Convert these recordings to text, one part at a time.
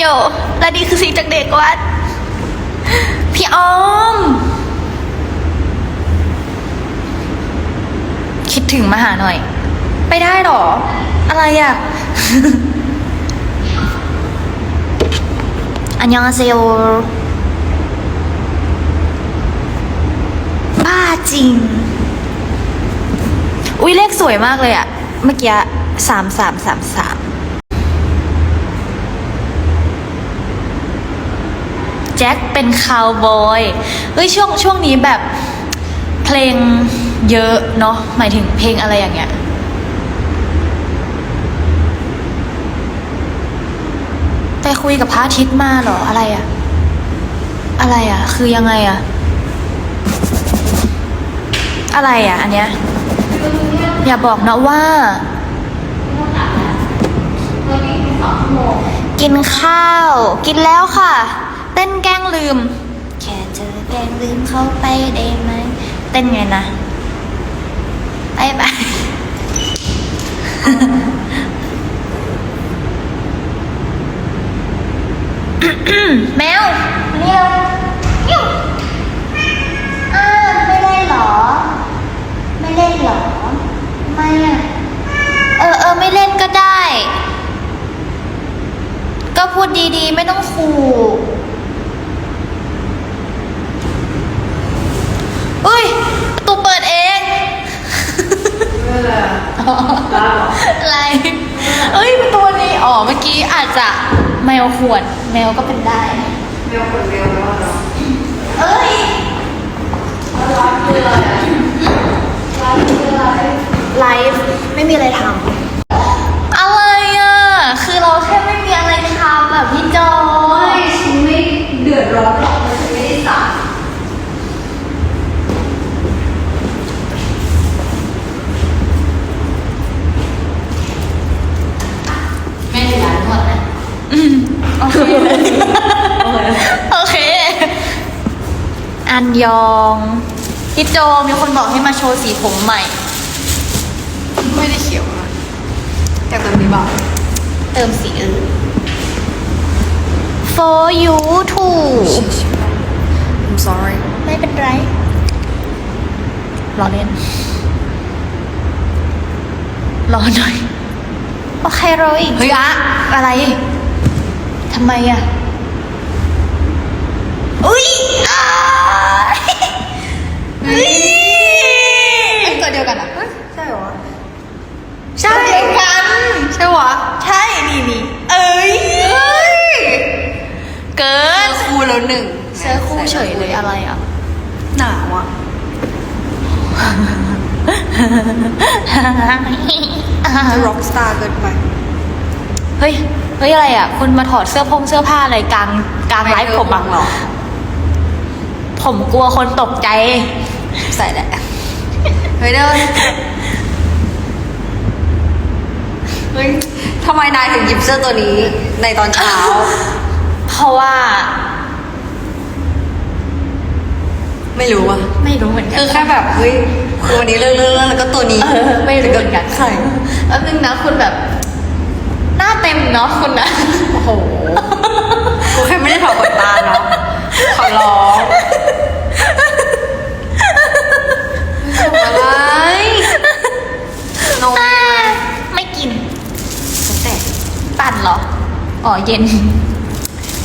โยและนี่คือสิ่งจากเด็กวัด พี่ออม คิดถึงมาหาหน่อย ไปได้หรอ อะไรอะ อันยองเซโอบ้าจริง อุ้ยเลขสวยมากเลยอะเมื่อกี้สามสามสามสาม แจ็คเป็นคาวบอยเฮ้ยช่วงช่วงนี้แบบเพลงเยอะเนาะหมายถึงเพลงอะไรอย่างเงี้ยไปคุยกับพระอาทิตย์มาเหรออะไรอะอะไรอะคือยังไงอะอะไรอะอันเนี้ยอย่าบอกนะว่า กินข้าว กินแล้วค่ะ ลืม แค่เธอแกล้งลืมเขาไปได้ไหมเต้นไงนะบายบายแมวเนี่เร แมวก็เป็นได้แมวคนแมวแล้วเนาะเอ้ยร้อนเกลือร้อนเกลือไลฟ์ไม่มีอะไรทำ ยองพี่โจมีคนบอกให้มาโชว์สีผมใหม่ ไม่ได้เขียวนะแต่แบบนี้บ้างเติมสีอื่น for you too I'm sorry ไม่เป็นไรรอเล่น รอหน่อย โอเคโรยเฮ้ยอะอะไร ทำไมอะอุ้ยอ้า อุ้ยตัวเดียวกันอะเฮ้ยใช่เหรอ ใช่กัน ใช่หรอ ใช่ นี่นี่เอ้ย เกิเจอนคู่แล้วหนึ่งเสื้อคู่เฉยเลยอะไรอะ หนาวอะร็อกสตาร์เกินไป เฮ้ย เฮ้ยอะไรอะ คุณมาถอดเสื้อพงเสื้อผ้าอะไรกลางกลางไลฟ์ผมอะหรอ ผมกลัวคนตกใจ ใส่แหละเฮ้ยเดินเฮ้ยทำไมนายถึงหยิบเสื้อตัวนี้ในตอนเช้า เพราะว่า ไม่รู้อะไม่รู้เหมือนกัคืนอแค่แบบเฮ้ยคือวันนี้เรื่องเรื่องแล้วก็ตัวนี้เออไม่รู้เหมือนกันใช่แล้วนึงนะคุณแบบ หน้าเต็มเนาะคุณนะโอ้โหกูแค่ไม่ได้ถอดขนตาเนาะขอร้องทำ อะไรนมไม่กินแต่ปั่นเหรอ อ๋อเย็น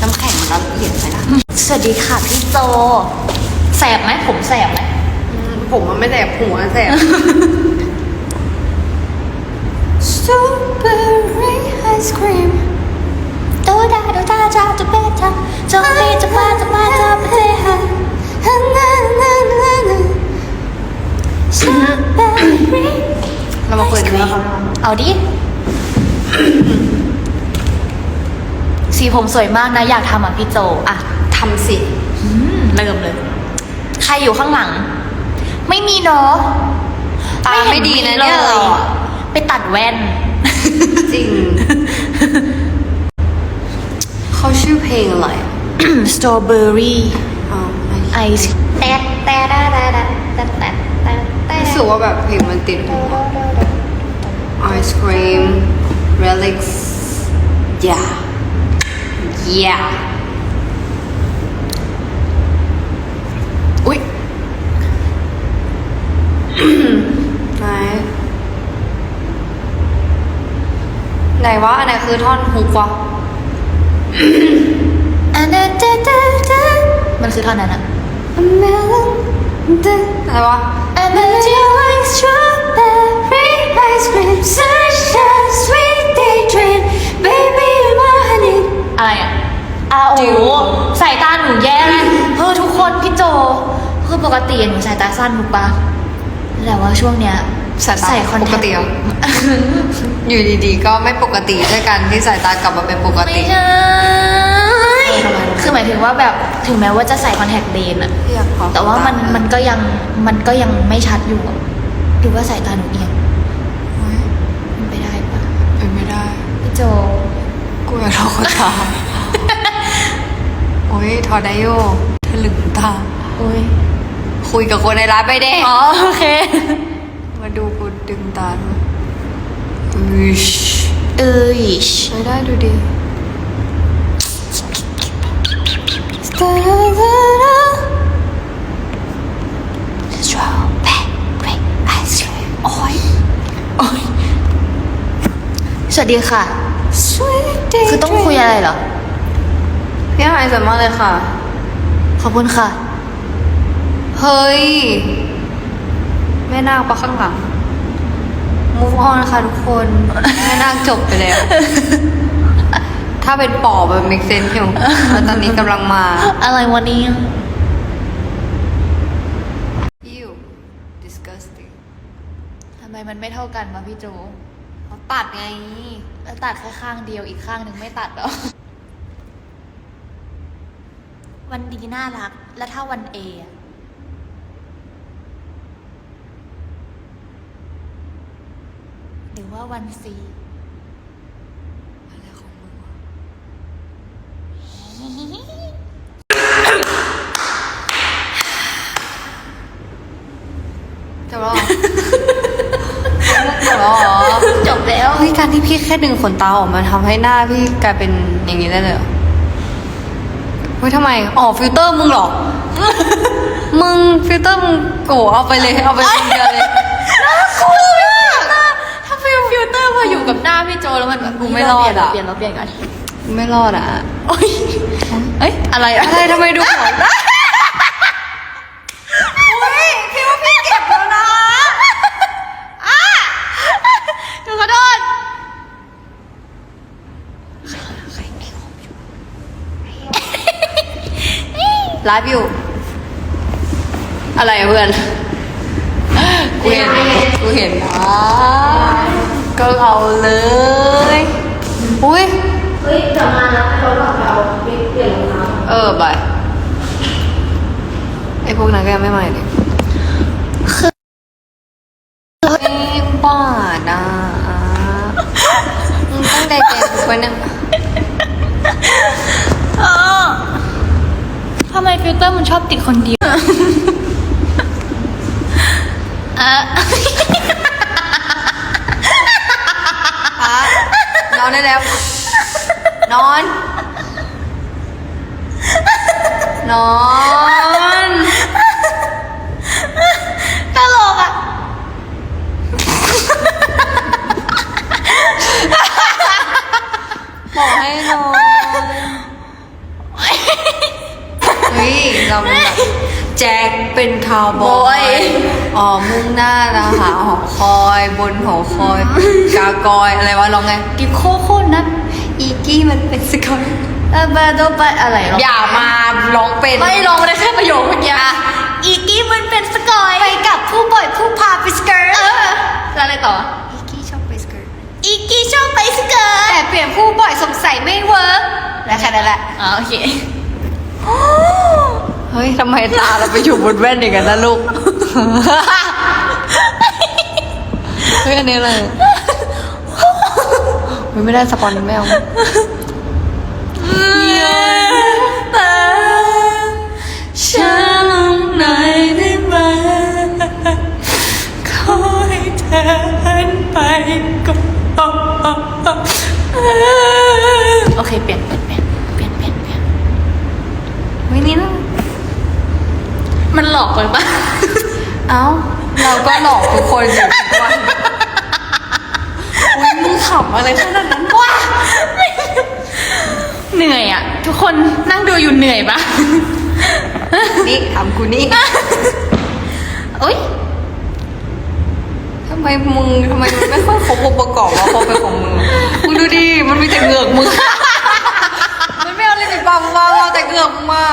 น้ำแข็งมันละเอียดไปนะสวัสดีค่ะพี่โจ แสบไหมผมแสบไหมอืมผมมันไม่แสบหัวแสบ Strawberry ice cream ดูดาดูดาจาจะเบต้าจะมีจะมาจะมาจะไปเลยฮะฮะนานานานา Strawberry เรามาเปิดเนื้อเขาเอาดิ สีผมสวยมากนะ อยากทำอะพี่โจ อะทำสิอืมเริ่มเลย ใครอยู่ข้างหลัง ไม่มีเนาะตาไม่ดีนะเนี่ยเราอะไปตัดแว่น จริง เขาชื่อเพลงอะไรอะ Strawberry อ๋อ Ice แตะแตะแตะแตะแต สึกว่าแบบเพลงมันติดหู Ice cream relics yeah yeah อุ๊ยไหนไหนวะอันไหนคือท่อนฮุกวะอันนั้นจะจะจะมันคือท่อนนั้นอะ อะไรวะ And then you like strawberry ice cream Such a sweet daydream Baby you're my honey อะไรอะอ้าวโอ้โหสายตาหนูแย่เลยเฮ้อทุกคนพี่โจคือปกติหนูสายตาสั้นถูกปะแต่ว่าช่วงเนี้ยสายตาใส่คอนปแทกคติเหรออยู่ดีๆ ก็ไม่ปกติด้วยกันที่สายตากลับมาเป็นปกไม่ติใช่เออทำไม คือหมายถึงว่าแบบถึงแม้ว่าจะใส่คอนแทคเลนส์อะอยากขอแต่ว่ามันมันก็ยังมันก็ยังไม่ชัดอยู่อะหรือว่าสายตาหนูเอียงโอ๊ยมันไปได้ปะเป็นไม่ได้ พี่โจ กูอยากลอกคนตาโอ้ยถอดได้โยทะลึงตาอุ้ยคุยกับคนในร้านไปเด้อ๋อโอเค มาดูกูดึงตาดูวิชเอ้ยไม่ได้ดูดิ สวัสดีค่ะ คือต้องคุยอะไรเหรอ พี่หายสวยมากเลยค่ะ ขอบคุณค่ะ เฮ้ยแม่นาคปะข้างหลัง move on ค่ะทุกคนแม่นาคจบไปแล้ว ถ้าเป็นปอบแบบ make sense อยู่แล้วตอนนี้กำลังมาอะไรวันนี้ you disgusting ทำไมมันไม่เท่ากันวะพี่โจเขาตัดไง แล้วตัดแค่ข้างเดียวอีกข้างหนึ่งไม่ตัดเหรอ วันดีน่ารัก แล้วถ้าวันเอะหรือว่าวันซี อะไรของมึงวะ จบแล้วเหรอจบแล้วเหรอจบแล้วเฮ้ยการที่พี่แค่ดึงขนตาออกมาทำให้หน้าพี่กลายเป็นอย่างนี้ได้เลยเหรอเฮ้ยทำไมอ๋อฟิลเตอร์มึงเหรอ มึงฟิลเตอร์มึงโกเอาไปเลยเอาไปคนเดียวเลยคูลมากถ้าฟิลฟิลเตอร์พออยู่กับหน้าพี่โจแล้วมันแบบกูไม่รอดอะ เปลี่ยนเราเปลี่ยนก่อน ไม่รอดอะโอ๊ยเอ้ยอะไรอะอะไรทำไมดูหัวเฮ้ยพี่ว่าพี่เก็บแล้วนะหนูขอโทษไลฟ์อยู่ อะไรอะเพื่อน กูเห็น กูเห็นอะก็เอาเลย อุ้ย เฮ้ยกลับมาแล้วให้รถเราเอาเปลี่ยนรองเท้าเออบายไอพวกนั้นก็ยังไม่มาเลยไอ้บ้านะมึงตั้งใจเจอกูปะเนี่ยทำไมฟิลเตอร์มันชอบติดคนเดียวอะอะนอนได้แล้ว นอน นอนตลกอะบอกให้นอนเฮ้ยเราเป็นแบบแจ็คเป็นคาวบอย อ๋อ มุ่งหน้านะหาหอคอย บนหอคอย กากอย อะไรวะลองไง กิบโคโค่นัท อีกี้มันเป็นสกอยเออบาโดไปอะไรหรอย่ามาร้องเป็นไม่ลองได้แค่ประโยคเมื่อกี้อะอีกี้มันเป็นสกอยไปกับผู้บ่อยผู้พาไปสเกิร์ตเออแล้วอะไรต่ออีกี้ชอบไปสเกิร์ตอีกี้ชอบไปสเกิร์ตแต่เปลี่ยนผู้บ่อยสงสัยไม่เวิร์กและแค่นั้นแหละอ๋อโอเคเฮ้ยทำไมตาเราไปอยู่บนแว่นอย่างนั้นนะลูกเฮ้ยอันนี้อะไร ไม่ได้สปอนไม่เอาโอเคเปลี่ยนเปลี่ยนเปลี่ยนเปลี่ยนเปลี่ยนเปลี่ยนวันนี้นะมันหลอกเลยปะเอ้า เราก็หลอกทุกคนอยู่ทุกวัน ขำอะไรขนาดนั้นวะเหนื่อยอะทุกคนนั่งดูอยู่เหนื่อยปะนี่ถามกูนี่อุ้ยทำไมมึงทำไมมันไม่ค่อยครบองค์ประกอบวะพอเป็นของมึงมึงดูดิมันมีแต่เหงือกมึงมันไม่เอาเลยปิดปากมึงมาเอาแต่เหงือกมึงมา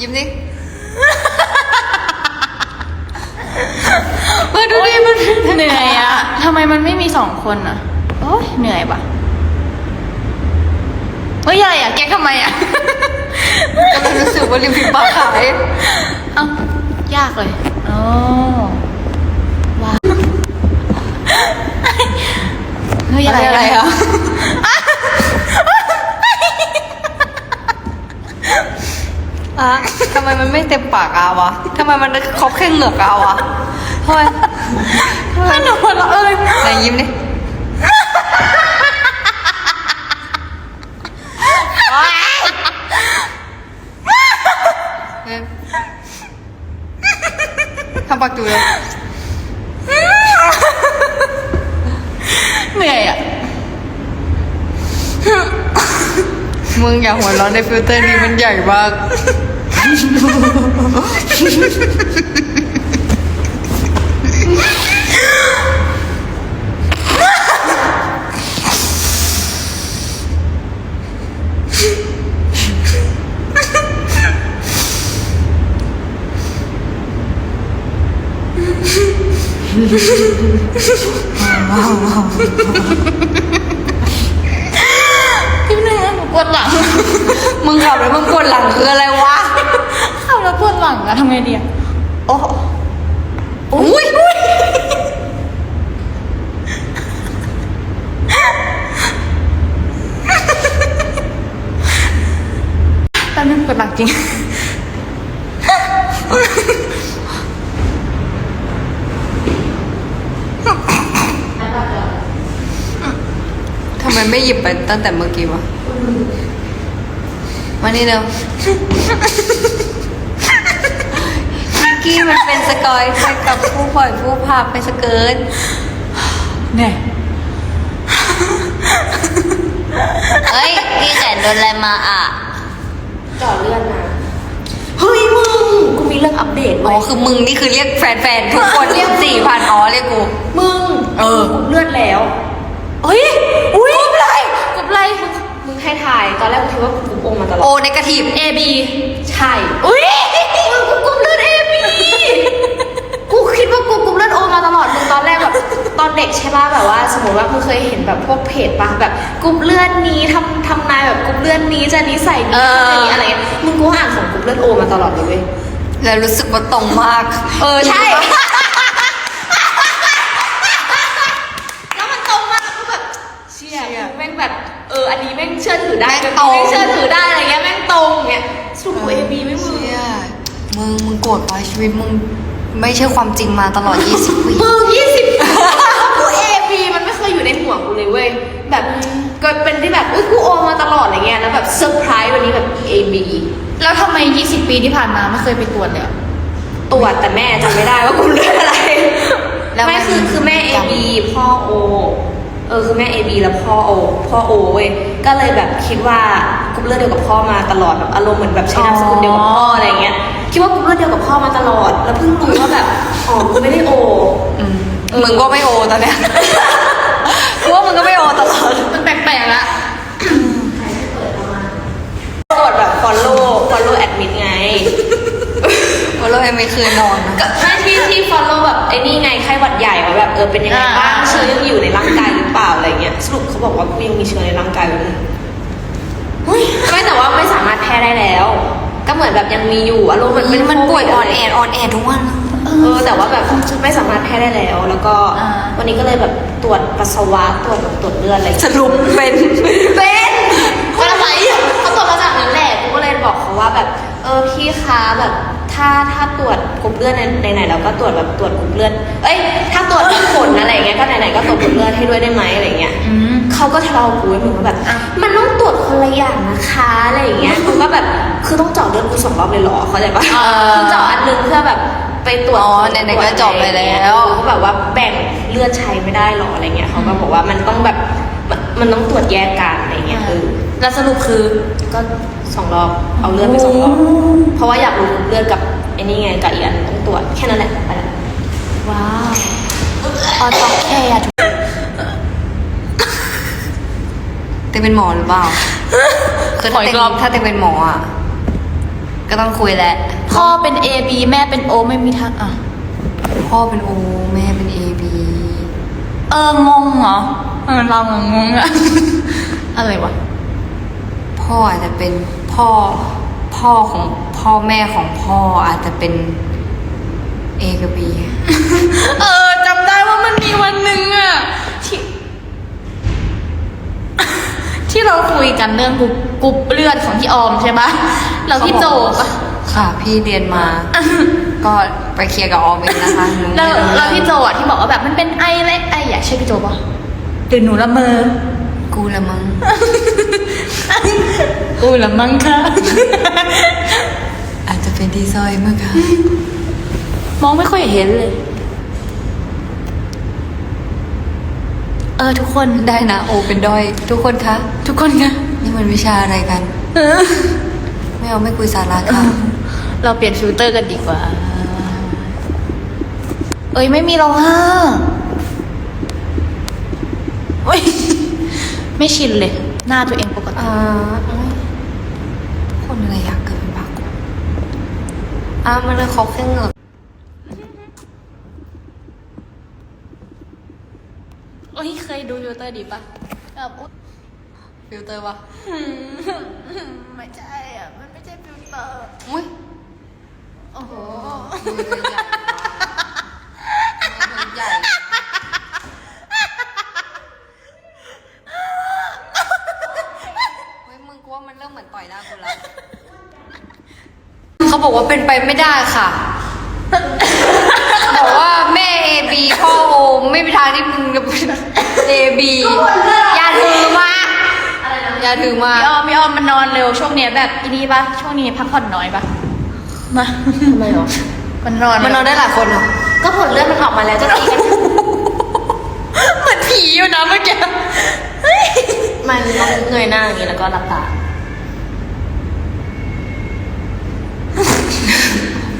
ยิ้มดิเออดูดิมันเหนื่อยอะทำไมมันไม่มีสองคนอะ โอ้ยเหนื่อยปะเฮ้ยอะไรอะ แกทำไมอะกำลังรู้สึกว่าริมฝีปากหายเอ้ายากเลยอ๋อว้าวเฮ้ยอะไรอะไรอะไรอะอะทำไมมันไม่เต็มปากอาวะทำไมมันครบแค่เหงือกอาวะทำไมทำไมหนูหัวเราะเอ้ยไหนยิ้มดิ เออทำปากจูเลยเหนื่อยอะ มึงอย่าหัวเร้อนในฟิลเตอร์นี้มันใหญ่มาก พี่เหนื่อยหนูปวดหลังมึงขับแล้วมึงปวดหลังคืออะไรวะขับแล้วปวดหลังอะทำไงดีอะโอ้อุ้ยแป๊บนึงปวดหลังจริง ทำไมไม่หยิบไปตั้งแต่เมื่อกี้วะมานี่เร็วมิกกี้มันเป็นสกอยไปกับผู้ปล่อยผู้พาไปสเกิร์ตเนี่ยเฮ้ยพี่แขนโดนอะไรมาอะจ่อเลื่อนมาเฮ้ยมึงกูมีเรื่องอัปเดตอ๋ไว้อคือมึงนี่คือเรียกแฟนๆทุกคนเรียกสี่พันอ๋อเรียกกู มึงเออกูเลื่อนแล้วเฮ้ยอุ้ย กบไรกบไร มึงให้ทาย ตอนแรกกูคิดว่ากูโอมมาตลโออดในกระถีบเอบีใช่ อุ้ยมึงกูกลุ่มเลือดเอบีกูคิดว่ากูกลุ่มเลือดโอมาตลอด มึงตอนแรกแบบตอนเด็กใช่ป่ะแบบว่า สมมติว่ามึงเคยเห็นแบบพวกเพจป่ะแบบกลุ่มเลือดนี้ทำทำนายแบบกลุ่มเลือดนี้จะนิสัยนี้เออจะนี้อะไรเงี้ยมึงกูอ่านของกลุ่มเลือดโอมาตลอดเลยเว้ยแล้วรู้สึกว่าตรงมาก เออใช่ แล้วมันตรงมากก็แบบเชี่ย เชี่ย แม่งแบบ เอออันนี้แม่งเชื่อถือได้แม่งแบบตรง แม่งเชื่อถือได้อะไรเงี้ยแม่งตรงเงี้ยสรุปกูเอบีไม่มึง เชี่ยมึงมึงโกรธไปชีวิตมึงไม่ใช่ความจริงมาตลอด 20 ปี มึงยี่สิบกูเอบีมันไม่เคยอยู่ในหัวกูเลยเว้ย แบบก็เป็นที่แบบอุ้ยกูโอมาตลอดอะไรเงี้ยแล้วแบบเซอร์ไพรส์วันนี้แบบเอบีแล้วทำไม 20 ปีที่ผ่านมาไม่เคยไปตรวจเลยอะ ตรวจแต่แม่จำไม่ได้ว่ากูเลือดอะไร แล้วมันไม่คือคือแม่เอจำบีพ่อโอเออคือแม่เอบีแล้วพ่อโอพ่อโอเว้ยก็เลยแบบคิดว่ากรุ๊ปเลือดเดียวกับพ่อมาตลอดแบบอารมณ์เหมือนแบบใช้นามสกุลเดียวกับพ่ออะไรเงี้ยคิดว่ากรุ๊ปเลือดเดียวกับพ่อมาตลอด แล้วเพิ่งรู้ว่าแบบอ๋อกูไม่ได้โออืมมึงก็ไม่โอตอนเนี้ยกูว่ามึงก็ไม่โอตลอดมันแปลกๆละตรวจแบบ follow follow admit ไงวันเราเองไม่เคยนอนนะก็ไม่ ที่ที่ follow แบบไอ้นี่ไงไข้หวัดใหญ่ว่าแบบเออเป็นยังไงบ้างเชื้อยังอยู่ในร่างกายหรือเปล่าอะไรเงี้ยสรุปเขาบอกว่ากูยังมีเชื้อในร่างกายอยู่เลยเฮ้ยไม่แต่ว่าไม่สามารถแพร่ได้แล้ว ก็เหมือนแบบยังมีอยู่อารมณ์เหมือนเป็นมันป่วยโคอ่อนวิดแอดอ่อนแอดทุกวัน เออแต่ว่าแบบไม่สามารถแพร่ได้แล้ว แล้วก็วันนี้ก็เลยแบบตรวจปัสสาวะตรวจแบบตรวจเลือดอะไรสรุปเป็น เป็นก็ทำไมเขาตรวจมาจากนั้นแหละกูก็เลยบอกเขาว่าแบบ เออพี่คะแบบ ถ้าถ้าตรวจกรุ๊ปเลือดในไหนๆเราก็ตรวจแบบตรวจกรุ๊ปเลือด เอ้ย ถ้าตรวจแบบผลอะไรอย่างเงี้ยก็ไหนๆก็ตรวจกรุ๊ปเลือดให้ด้วยได้ไหมอะไรเงี้ยอืมเขาก็ทะเลาะกูไว้เหมือนว่าแบบ มันต้องตรวจคนละอย่างนะคะอะไรอย่างเงี้ยกูก็แบบคือต้องเจาะเลือดกูสองรอบเลยเหรอเข้าใจปะเออคือเจาะอันหนึงเพื่อแบบไปตรวจอ๋อไหนๆก็จบไปแล้วเขาแบบว่าแบ่งเลือดใช้ไม่ได้หรออะไรเงี้ยเขาก็บอกว่ามันต้องแบบมันมันต้องตรวจแยกกันอะไรเงี้ยเออ แล้วสรุปคือก็สองรอบเอาเลือดไปสองรอบเพราะว่าอยากรู้เลือดกับไอ้นี่ไงกับอีกอันต้องตรวจแค่นั้นแหละไปละว้าวออท็อกแคร์เต็งเป็นหมอหรือเปล่าคือขอถ้าอีเต็กงรอบถ้าเต็งเป็นหมออะก็ต้องคุยแหละ พ่อเป็น A B แม่เป็น O ไม่มีทางอะ พ่อเป็นโอแม่เป็นเอบีเอองงเหรอเออเรางงงอะอะไรวะ พ่ออาจจะเป็นพ่อพ่อของพ่อแม่ของพ่ออาจจะเป็นเอกับบีเออจำได้ว่ามันมีวันหนึ่งอะที่ ที่เราคุยกันเรื่องกรุ๊ปกรุ๊ปเลือดของพี่ออมใช่ปะเราพี่โจปะค่ะ พี่เรียนมา ก็ไปเคลียร์กับออมเองนะคะหนูแล้วไม่รู้แล้วพี่โจอะที่บอกว่าแบบมันเป็นไอเล็กไออยากใช่พี่โจปะหรือหนูละเมอ กูละมึงกูละมั้งค่ะ อาจจะเป็นดีซอยมั้งคะมองไม่ค่อยเห็นเลย เออทุกคนได้นะโอเป็นด้อย ทุกคนคะ ทุกคนคะ นี่มันวิชาอะไรกัน ไม่เอาไม่คุยสาระค่ะ เราเปลี่ยนฟิลเตอร์กันดีกว่า เอ้ยไม่มีหรอกอะเอ้ย ไม่ชินเลย หน้าตัวเองปกติอ่าคนอะไรอยากเกิดเป็นปากกูอ่ามันเลยเขาแค่เหงือกเอ้ยเคยดูฟิลเตอร์ดีปะแบบอุ๊ยฟิลเตอร์ปะไม่ใช่อะ มันไม่ใช่ฟิลเตอร์อุ้ยโอ้โหมือเธอใหญ่มากมือเธอใหญ่เฮ้ยมึงกูว่ามันเริ่มเหมือนต่อยหน้ากูแล้วเขาบอกว่าเป็นไปไม่ได้ค่ะ บอกว่าแม่เอบีพ่อโอมไม่มีทางที่มึงจะเป็นเอบีอย่าถือมาอย่าถือมาพี่ออมพี่ออมมันนอนเร็วช่วงเนี้ยแบบอีนี่ปะช่วงนี้พักผ่อนน้อยปะมาทำไมหรอมันนอนมันนอนได้หลายคนเหรอก็ผลเลือดมันออกมาแล้วจะตีกันเหมือนผีอยู่นะเมื่อกี้มันต้องเงยหน้าอย่างนี้แล้วก็หลับตา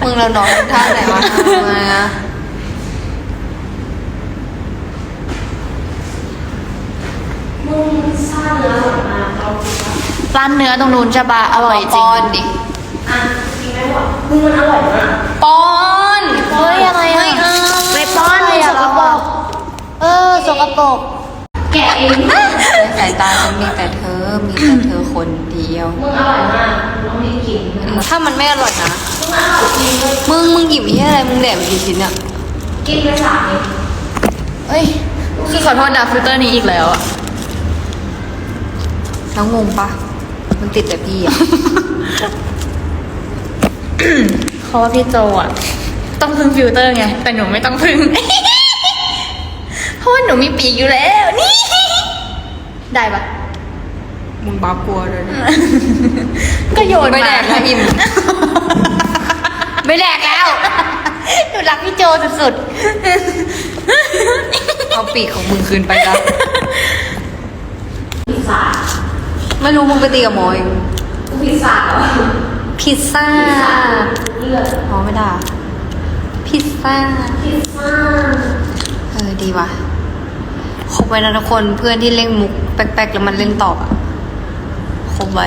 มึงเรานอนท่าไหนวะทำไมอะมึงซ่าเนื้ออร่อยมากเราคิดว่าร้านเนื้อตรงนู้นจะบาอร่อยจริป้งอนดิอะจริงไหมวะมึงมันอร่อยมากป้อนเฮ้ยอะไรอะไม่เอาไม่ป้อนเลยอะเราบอกเออสกปรกแกะเองในสายตาฉันมีแต่เธอ มีแต่เธอคนเดียว มึงอร่อยมากมึงต้องรีบ กินถ้ามันไม่อร่อยนะมึงอร่อยจริงเลยมึงมึงหยิบไอ้เหี้ยอะไร มึงแดกไปกี่ชิ้นอะกินไปสามเองเอ้ย คือขอโทษนะฟิลเตอร์นี้อีกแล้วอะแล้วงงปะ มันติดแต่พี่อะเพราะว่าพี่โจอะต้องพึ่งฟิลเตอร์ไง แต่หนูไม่ต้องพึ่ง เพราะว่าหนูมีปีกอยู่แล้ว นี่ ได้ปะ มึงบ้ากลัวเลยนะก็โยนไม่มาแดกแล้วอิ่ม ไม่แดกแล้ว หนูรักพี่โจสุดเอาปีกของมึงคืนไปแล้ว พิซซ่าไม่รู้มึงไปตีกับหมอเองกูพิซซ่าเหรอพิซซ่าเลือดหมอไม่ด่าพิซซ่า พิซซ่า เออดีว่ะคบไว้นะทุกคนเพื่อนที่เล่นมุกแป๊กๆแล้วมันเล่นตอบอะ คบไว้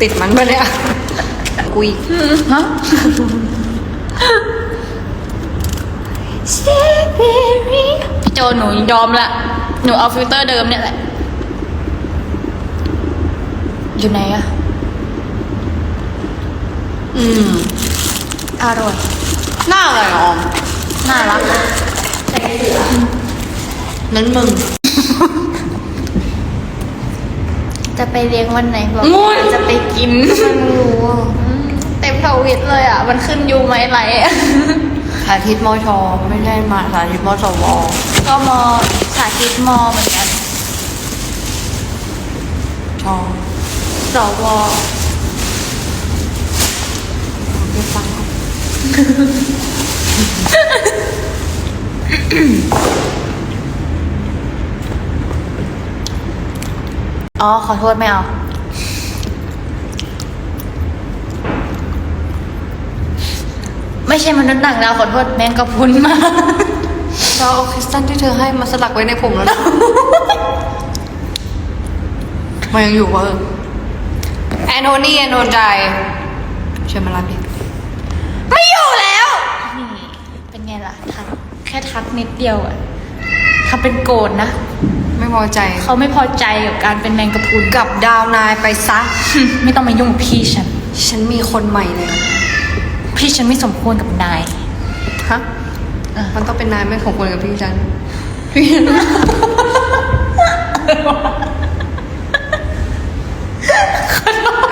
ติดมันปะเนี่ยกุยๆฮะ พี่โจหนูยอมละ หนูเอาฟิลเตอร์เดิมเนี่ยแหละ อยู่ไหนอะอืม อร่อย หน้าอะไรออม น่ารักนั้นมึง จะไปเลี้ยงวันไหนบอกงุ่นจะไปกินไม่รู้อะอืมเต็มทวิตเลยอะ มันขึ้นยูไหมไรอะสาธิตมอชอไม่ใช่มาสาธิตมอสวก็มอสาธิตมอเหมือนกันชอสว อ๋อ ขอโทษไม่เอา ไม่ใช่มนุษย์ต่างดาวขอโทษแมงกะพรุนมากเราเอาคริสตัลที่เธอให้มาสลักไว้ในผมแล้วนะ มันยังอยู่ปะเออแอนโทนีแอนโทนใจเชิญมารับดิไม่อยู่แล้วนี่เป็นไงล่ะทักแค่ทักนิดเดียวอะทำเป็นโกรธนะ ไม่พอใจเขาไม่พอใจกับการเป็นแมงกะพรุนกับดาวนายไปซะ ไม่ต้องมายุ่งกับพี่ฉัน ฉันมีคนใหม่เลยพี่ฉันไม่สมควรกับนาย ฮะอะมันต้องเป็นนายไม่ของคนกับพี่ฉันพี่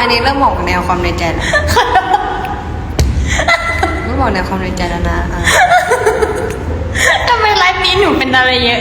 อันนี้เริ่มบอกแนวความในใจแล้วไม่บอกแนวความในใจแล้วนะอะทำไมไลฟ์นี้หนูเป็นอะไรเยอะ